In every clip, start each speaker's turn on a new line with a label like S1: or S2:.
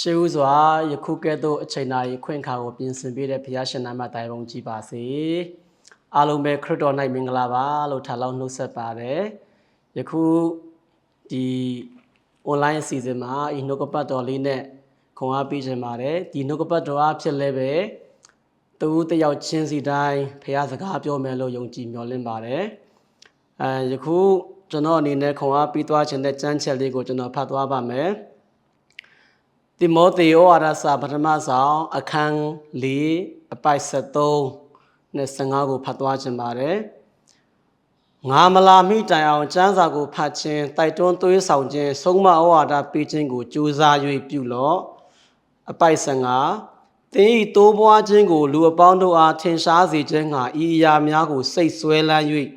S1: ရှေးဦးစွာယခုကဲ့သို့အချိန်တိုင်းခွင့်ခါကိုပြင်ဆင်ပေးတဲ့ဘုရားရှင်နာမတိုင်ပုံကြည်ပါစေအားလုံးပဲခရစ်တော်၌မင်္ဂလာပါလို့ထားလောက်နှုတ်ဆက်ပါတယ်ယခုဒီ online အစီအစဉ်မှာဤနှုတ်ကပတ်တော်လေးနဲ့ခွန်အားပေးခြင်းပါတယ်ဒီနှုတ်ကပတ်တော်အဖြစ်လည်းပဲသူတယောက်ချင်းစီတိုင်းဘုရားစကားပြောမယ်လို့ယုံကြည်မျှော်လင့်ပါတယ်အဲယခုကျွန်တော်အနေနဲ့ခွန်အားပေးသွားခြင်းတဲ့ကြမ်းချက်လေးကိုကျွန်တော်ဖတ်သွားပါမယ် တိမောသေဩဝါဒစာပထမဆောင်အခန်း၄အပိုက်73နဲ့15ကိုဖတ်သွားခြင်းပါတယ်ငါမလာမိတိုင်အောင်ကျမ်းစာကိုဖတ်ခြင်းတိုက်တွန်းသွေးဆောင်ခြင်းဆုံးမဩဝါဒပေးခြင်းကိုကြိုးစား၍ပြုလော့အပိုက်15သင်ဤတိုးပွားခြင်းကိုလူအပေါင်းတို့အားထင်ရှားစေခြင်းငှာဤအရာများကိုစိတ်ဆွဲလန်း၍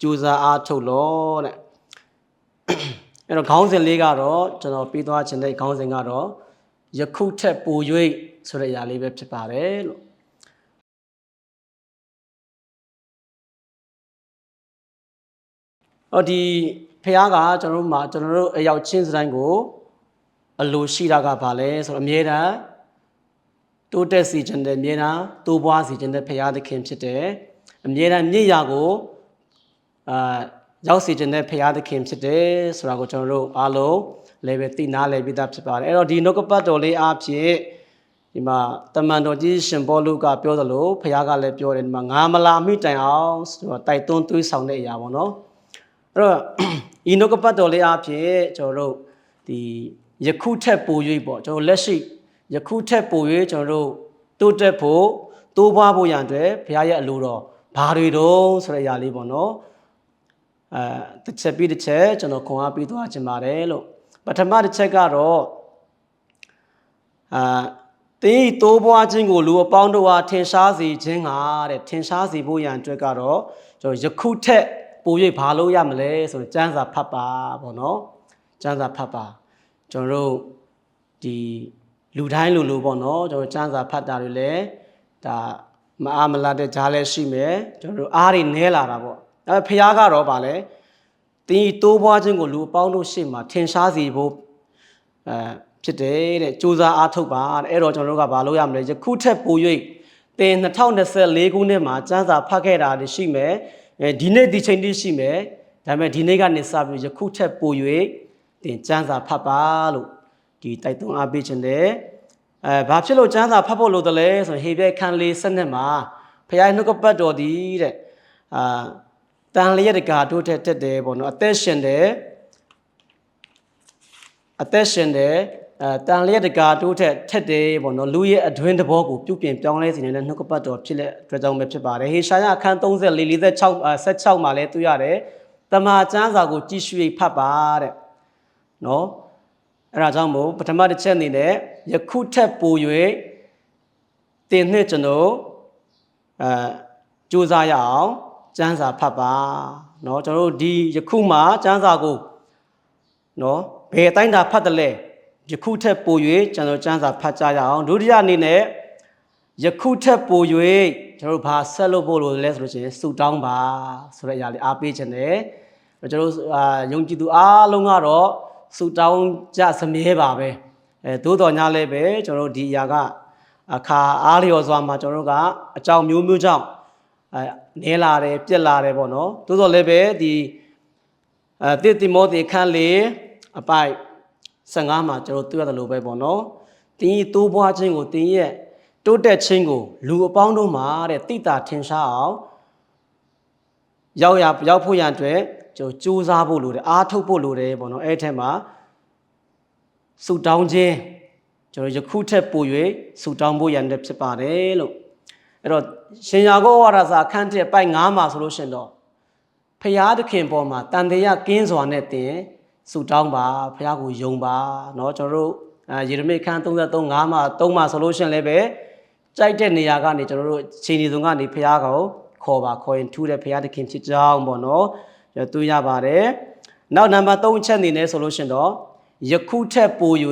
S1: ကြိုးစားအားထုတ်လော့တဲ့အဲ့တော့ခေါင်းစဉ်လေးကတော့ကျွန်တော်ပြီးသွားခြင်းတဲ့ခေါင်းစဉ်ကတော့ ယခုထက်ပို၍ဆိုတဲ့အရာလေးပဲဖြစ်ပါတယ်လို့ဟောဒီဖះကကျွန်တော်တို့မှာကျွန်တော်တို့အရောက်ချင်းစတိုင်းကို အလိုရှိတာကဘာလဲဆိုတော့အမြဲတမ်းတိုးတက်စီခြင်းတဲ့အမြဲတမ်းတိုးပွားစီခြင်းတဲ့ဖះသခင်ဖြစ်တယ်အမြဲတမ်းမြင့်ရာကိုအာ ရောက်စီခြင်းတဲ့ဖះသခင်ဖြစ်တယ်ဆိုတာကိုကျွန်တော်တို့အားလုံးလည်းပဲသိနာလည်းပြီးသားဖြစ်ပါတယ်အဲ့တော့ဒီနှုတ်ကပတ်တော်လေးအားဖြင့်ဒီမှာတမန်တော်ကြီးရှင်ဘောလုကပြောသလိုဖះကလည်းပြောတယ်ဒီမှာငါမလာမိတိုင်အောင်ဆိုတော့တိုက်တွန်းသွေးဆောင်တဲ့အရာပေါ့နော်အဲ့တော့ဤနှုတ်ကပတ်တော်လေးအားဖြင့်ကျွန်တော်တို့ဒီယခုထက်ပို၍ပေါ့ကျွန်တော်လက်ရှိယခုထက်ပို၍ကျွန်တော်တို့တိုးတက်ဖို့တိုးပွားဖို့ရန်အတွက်ဘုရားရဲ့အလိုတော်ဘာတွေတုံးဆိုတဲ့အရာလေးပေါ့နော် အဲတစ်ချက်ပြီးတစ်ချက်ကျွန်တော်ခွန်အားပေးသွားခြင်းပါတယ်လို့ပထမတစ်ချက်ကတော့အာတင်းဤတိုးပွားခြင်းကိုလူအပေါင်းတို့အားထင်ရှားစေခြင်းဟာတဲ့ထင်ရှားစေဖို့ရန်အတွက်ကတော့ကျွန်တော်ယခုထက်ပို၍ဘာလို့ရမလဲဆိုတော့စံစာဖတ်ပါပေါ့နော်စံစာဖတ်ပါကျွန်တော်တို့ဒီလူတိုင်းလူလူပေါ့နော်ကျွန်တော်စံစာဖတ်တာတွေလည်းဒါမအားမလားတဲ့ဂျားလည်းရှိမယ်ကျွန်တော်တို့အားတွေနဲလာတာပေါ့ အဲဖះကတော့ဗာလဲတင်းဤတိုးပွားခြင်းကိုလူအပေါင်းတို့ရှေ့မှာထင်ရှားစေဖို့အဲဖြစ်တယ်တဲ့စူးစမ်းအားထုတ်ပါတဲ့အဲ့တော့ကျွန်တော်တို့ကဘာလို့ရမလဲယခုထက်ပို၍တင်2024ခုနှစ်မှာစံစာဖတ်ခဲ့တာတွေရှိမယ်အဲဒီနေ့ဒီချိန်တိရှိမယ်ဒါပေမဲ့ဒီနေ့ကနေစပြီးယခုထက်ပို၍တင်စံစာဖတ်ပါလို့ဒီတိုက်တွန်းအားပေးခြင်းတယ်အဲဘာဖြစ်လို့စံစာဖတ်ဖို့လိုတယ်လဲဆိုရင်ဟေပြဲခန်းလေးစနစ်မှာဖခင်နှုတ်ကပတ်တော်ဒီတဲ့အာ တန်လျက်တကာတို့ထက်တက်တယ်ပေါ့နော်အသက်ရှင်တယ်အသက်ရှင်တယ်အဲတန်လျက်တကာတိုးထက်ထက်တယ်ပေါ့နော်လူရဲ့အတွင်းသဘောကိုပြုပြင်ပြောင်းလဲစေနေတဲ့နှုတ်ကပတ်တော်ဖြစ်တဲ့အတွက်ကြောင့်ပဲဖြစ်ပါတယ်ဟေရှာယအခန်း34 46 16မှာလည်းတွေ့ရတယ်တမန်ကျမ်းစာကိုကြည့်ရှု၍ဖတ်ပါတဲ့နော်အဲ့ဒါကြောင့်မို့ပထမတစ်ချက်အနေနဲ့ယခုထက်ပို၍တင်နှစ်ကျွန်တော်အဲစူးစမ်းရအောင် ကျမ်းစာဖတ်ပါเนาะကျွန်တော်တို့ဒီယခုမှကျမ်းစာကို နော်ဘယ်အတိုင်းတာဖတ်တယ်လဲယခုထက်ပို၍ကျွန်တော်စမ်းစာဖတ်ကြရအောင်ဒုတိယအနေနဲ့ယခုထက်ပို၍ကျွန်တော်တို့ဘာဆက်လုပ်ဖို့လို့လဲဆိုလို့ရှိရင်စူတောင်းပါဆိုတဲ့အရာလေးအားပေးခြင်းတယ်ကျွန်တော်တို့အာယုံကြည်သူအားလုံးကတော့စူတောင်းကြစမြဲပါပဲအဲသို့တော်ညာလည်းပဲကျွန်တော်တို့ဒီအရာကအခါအားလျော်စွာမှာကျွန်တော်တို့ကအကြောင်းမျိုးမျိုးကြောင့်အဲ နဲလာတယ်ပြက်လာတယ်ပေါ့နော်သို့တော်လည်းပဲဒီအဲတိတိမောသေခန်းလေးအပိုက်15မှာကျွန်တော်တွေ့ရတယ်လို့ပဲပေါ့နော်တင်းဤတိုးပွားခြင်းကိုတင်းရဲ့တိုးတက်ခြင်းကိုလူအပေါင်းတို့မှာတဲ့တိတာထင်ရှားအောင်ရောက်ရရောက်ဖို့ရန်အတွက်ကျွန်တော်ကြိုးစားဖို့လိုတယ်အားထုတ်ဖို့လိုတယ်ပေါ့နော်အဲ့ထက်မှာဆူတောင်းခြင်းကျွန်တော်ယခုထက်ပို၍ဆူတောင်းဖို့ရန်အတွက်ဖြစ်ပါတယ်လို့ အဲ့တော့ရှင်ယာကောဝါဒစာအခန်းတစ်ပိုက်9မှာဆိုလို့ရှင်တော့ ဖရာသခင်ပေါ်မှာတန်တရားကင်းစွာနဲ့တင်ဆူတောင်းပါဖရာကိုယုံပါเนาะကျွန်တော်တို့အဲယေရမိခန်း33 5မှာ3မှာဆိုလို့ရှရင်လည်းပဲကြိုက်တဲ့နေရာကနေကျွန်တော်တို့ချိန်ဒီစုံကနေဖရာကိုခေါ်ပါခေါ်ရင်ထူးတဲ့ဖရာသခင်ဖြစ်ကြောင်းပေါ့เนาะကျွန်တော်တွေ့ရပါတယ်နောက်နံပါတ်3ချက်အနေနဲ့ဆိုလို့ရှရင်တော့ယခုထက်ပို၍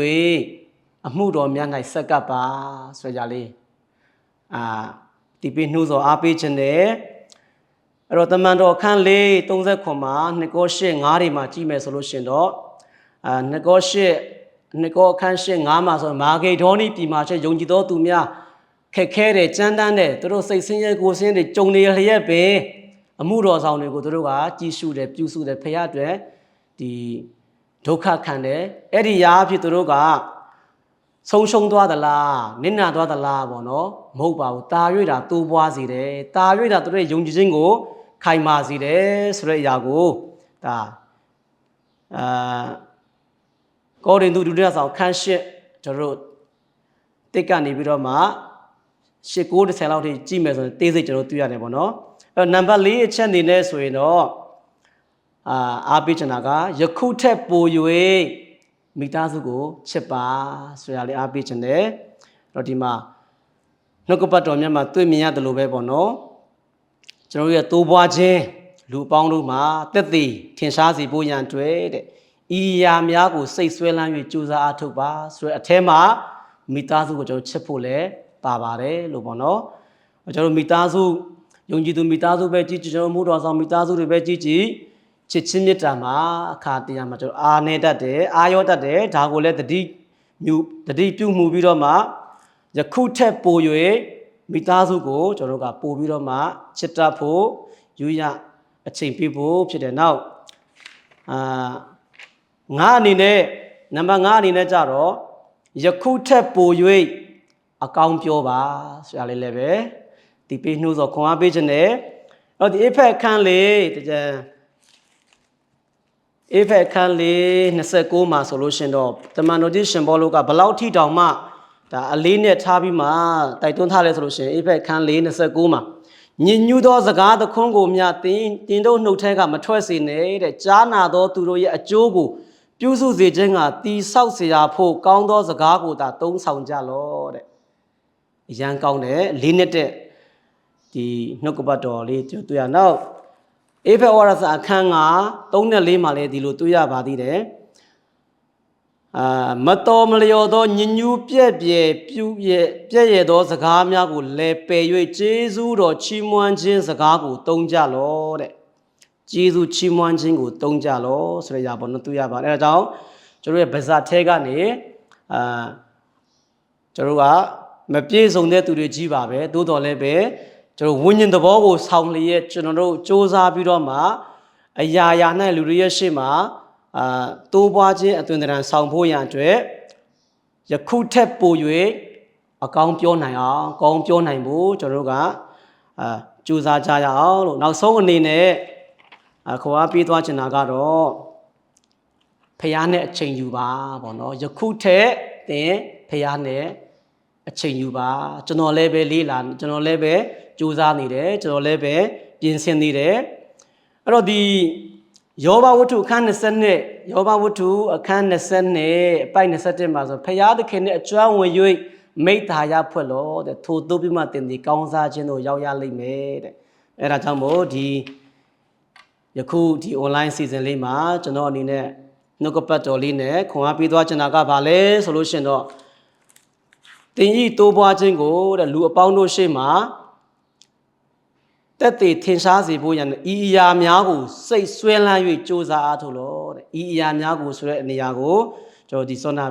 S1: အမှုတော်များ၌ဆက်ကပ်ပါဆိုကြလေးအာ ဒီပိနှုသောအားပေးခြင်းနဲ့အဲ့တော့တမန်တော်အခန်း၄39မှာနှစ်ကော၈၅တွေမှာကြည့်မယ်ဆိုလို့ရှင်တော့အာနှစ်ကော၈နှစ်ကောအခန်းရှင်း9မှာဆိုမာဂေဒေါနိပြည်မှာချက်ယုံကြည်သောသူများခက်ခဲတယ်ကြမ်းတမ်းတယ်သူတို့စိတ်ဆင်းရဲကိုယ်ဆင်းတွေကြုံနေလျက်ပဲအမှုတော်ဆောင်တွေကိုသူတို့ကကြီးစုတယ်ပြုစုတယ်ဖခင်အတွက်ဒီဒုက္ခခံတယ်အဲ့ဒီရာအဖြစ်သူတို့က ဆုံးရှုံးသွားသလားနစ်နာသွားသလားပေါ့နော်မဟုတ်ပါဘူးတာ၍တာတိုးပွားစေတယ်တာ၍တာသူတို့ရဲ့ယုံကြည်ခြင်းကို ခိုင်မာစေတယ်ဆိုတဲ့အရာကိုဒါအာကောရိန္သုဒုတိယဆောင်ခန်းရှစ်ကျွန်တော်တို့တစ်ကနေပြီးတော့မှရှစ်9 10လောက်ထိကြည့်မယ်ဆိုရင်တေးစိတ်ကျွန်တော်တွေ့ရတယ်ပေါ့နော်အဲ့တော့နံပါတ်4အချက်အနေနဲ့ဆိုရင်တော့အာအားပေးချင်တာကယခုထက်ပို၍ မိသားစုကိုချစ်ပါဆိုရလေအားပေးချင်တယ်အဲ့တော့ဒီမှာနှုတ်ကပတ်တော်မြတ်မှာတွေ့မြင်ရတယ်လို့ပဲပေါ့နော်ကျွန်တော်တို့ရဲ့တိုးပွားခြင်းလူအပေါင်းတို့မှာတက်သေးထင်ရှားစေဖို့ရန်အတွက်တဲ့ဤရာများကိုစိတ်ဆွဲလန်း၍ကြိုးစားအားထုတ်ပါဆိုတဲ့အထဲမှာမိသားစုကိုကျွန်တော်ချစ်ဖို့လဲပါပါတယ်လို့ပေါ့နော်ကျွန်တော်တို့မိသားစုယုံကြည်သူမိသားစုပဲကြည့်ကြကျွန်တော်မှုတော်ဆောင်မိသားစုတွေပဲကြည့်ကြည့် ချစ်ချင်းမြတ်တာမှာအခါတရားမှာကျွန်တော်အာနေတတ်တယ်အာရောတတ်တယ်ဒါကိုလည်းတတိမြူတတိပြုမှုပြီးတော့မှယခုထက်ပို၍မိသားစုကိုကျွန်တော်တို့ကပို့ပြီးတော့မှချစ်တတ်ဖို့ယူရအချိန်ပြဖို့ဖြစ်တယ်နောက်အာငါအနေနဲ့နံပါတ်5အနေနဲ့ကြတော့ယခုထက်ပို၍အကောင်းပြောပါဆရာလေးလည်းပဲဒီပေးနှိုးစောခွန်အားပေးခြင်းနဲ့တော့ဒီအဖက်ခန်းလေးတကြံ အဖက်ခန်းလေး29မှာဆိုလို့ရှင်တော့တမန်တော်ကြီးရှင်ဘောလို့ကဘလောက်ထိတောင်မှဒါအလေးနဲ့ထားပြီးမှတိုက်တွန်းထားလဲဆိုလို့ရှင်အဖက်ခန်းလေး29မှာညင်ညူးသောစကားသခွန်းကိုမြတင်တင်တို့နှုတ်ထဲကမထွက်စေနဲ့တဲ့ကြားနာသောသူတို့ရဲ့အကျိုးကိုပြုစုစေခြင်းကတီဆောက်เสียဖို့ကောင်းသောစကားကိုသာသုံးဆောင်ကြလောတဲ့အရန်ကောင်းတယ်လေးနှစ်တဲ့ဒီနှုတ်ကပတ်တော်လေးတွေ့တွေ့ရနောက် အေဖက်ဝရစာအခန်းက3နဲ့4မှာလည်းဒီလိုတွေ့ရပါသေးတယ်အာမတော်မလျော်သောညညူးပြက်ပြဲပြူရဲ့ပြက်ရဲ့သောစကားများကိုလဲပယ်၍ကျေးဇူးတော်ချီးမွမ်းခြင်းစကားကိုသုံးကြလောတဲ့ကျေးဇူးချီးမွမ်းခြင်းကိုသုံးကြလောဆိုရရပါတော့တွေ့ရပါတယ်အဲဒါကြောင့်ကျွန်တော်ရဲ့ဗဇတ်ထဲကနေအာကျွန်တော်ကမပြည့်စုံတဲ့သူတွေကြီးပါပဲသို့တော်လည်းပဲ ကျွန်တော်ဝိညာဉ်သဘောကိုဆောင်းလျက်ကျွန်တော်တို့စ조사ပြီးတော့မှအရာရာ၌လူတွေရဲ့ရှေ့မှာအာတိုးပွားခြင်းအသွင်သဏ္ဍာန်ဆောင်ဖို့ရန်အတွက်ယခုထက်ပို၍အကောင်းပြောနိုင်အောင်ကောင်းပြောနိုင်ဖို့ကျွန်တော်တို့ကအာကြိုးစားကြရအောင်လို့နောက်ဆုံးအနေနဲ့အခေါ်အားပေးသွားချင်တာကတော့ဖះနဲ့အချိန်ယူပါပေါ့နော်ယခုထက်တင်ဖះနဲ့ အချိန်ယူပါကျွန်တော်လည်းပဲလေးလာကျွန်တော်လည်းပဲကြိုးစားနေတယ်ကျွန်တော်လည်းပဲပြင်ဆင်နေတယ်အဲ့တော့ဒီယောဘဝတ္ထုအခန်း20နဲ့ယောဘဝတ္ထုအခန်း20နဲ့အပိုက်21မှာဆိုဖရာသခင်နဲ့အကျွမ်းဝင်၍မိတ္တာရဖွက်လို့တဲ့ထိုတို့ပြီးမှတင်ဒီကောင်းစားခြင်းတို့ရောက်ရလိမ့်မယ်တဲ့အဲ့ဒါကြောင့်မို့ဒီယခုဒီ online season လေးမှာကျွန်တော်အနေနဲ့နှုတ်ကပတ်တော်လေးနဲ့ခွန်အားပေးသွားချင်တာကဘာလဲဆိုလို့ရှိရင်တော့ တင်ကြီးတိုးပွားခြင်းကိုတဲ့လူအပေါင်းတို့ရှေ့မှာတက်တည်ထင်ရှားစေဖို့ရန်ဤအရာများကိုစိတ်ဆွဲလန်း၍စ조사အားထုတ်လို့တဲ့ဤအရာများကိုဆိုတဲ့နေရာကိုကျွန်တော်ဒီစောနာ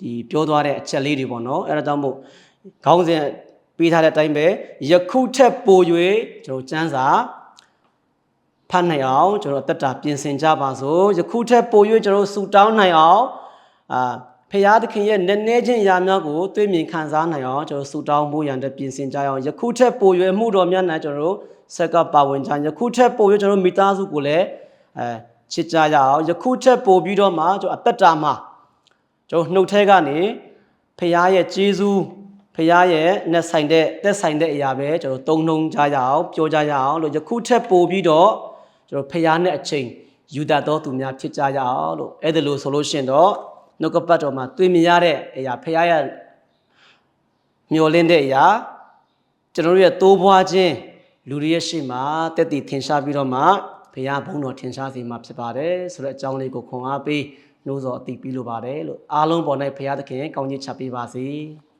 S1: ဒီပြောသွားတဲ့အချက်လေးတွေပေါ့နော်အဲဒါကြောင့်မို့ခေါင်းစဉ်ပေးထားတဲ့အတိုင်းပဲယခုထက်ပို၍ကျွန်တော်စမ်းစာဖတ်နိုင်အောင်ကျွန်တော်အသက်တာပြင်ဆင်ကြပါစို့ယခုထက်ပို၍ကျွန်တော်ဆူတောင်းနိုင်အောင်အာ ဖရာသခင်ရဲ့နည်းနည်းချင်းအရာများကိုတွေ့မြင်ခံစားနိုင်အောင်ကျွန်တော်ဆူတောင်းဖို့ရန်အတွက်ပြင်ဆင်ကြရအောင်ယခုထက်ပို၍မှုတော်များနိုင်ကျွန်တော်ဆက်ကပါဝင်ကြယခုထက်ပို၍ကျွန်တော်မိသားစုကိုလည်းအဲချစ်ကြရအောင်ယခုထက်ပိုပြီးတော့မှကျွန်တော်အသက်တာမှာကျွန်တော်နှုတ်ထဲကနေဖရာရဲ့ကျေးဇူးဖရာရဲ့နဲ့ဆိုင်တဲ့တက်ဆိုင်တဲ့အရာပဲကျွန်တော်တုံ့နှုံကြရအောင်ပြောကြရအောင်လို့ယခုထက်ပိုပြီးတော့ကျွန်တော်ဖရာနဲ့အချိန်ယူတတ်သောသူများဖြစ်ကြရအောင်လို့အဲ့ဒါလို့ဆိုလို့ရှိရင်တော့ နှုတ်ကပတ်တော်မှာတွေ့မြင်ရတဲ့အရာဖရာရဲ့မျောလင်းတဲ့အရာကျွန်တော်တို့ရဲ့တိုးပွားခြင်းလူတွေရဲ့ရှေ့မှာတက်တည်ထင်ရှားပြီးတော့မှဘုရားဘုန်းတော်ထင်ရှားစေမှာဖြစ်ပါတယ်ဆိုတဲ့အကြောင်းလေးကိုခွန်အားပေးနှိုးဆော်အသိပေးလိုပါတယ်လို့အားလုံးပေါ်၌ဘုရားသခင်ကောင်းကြီးချပေးပါစေ။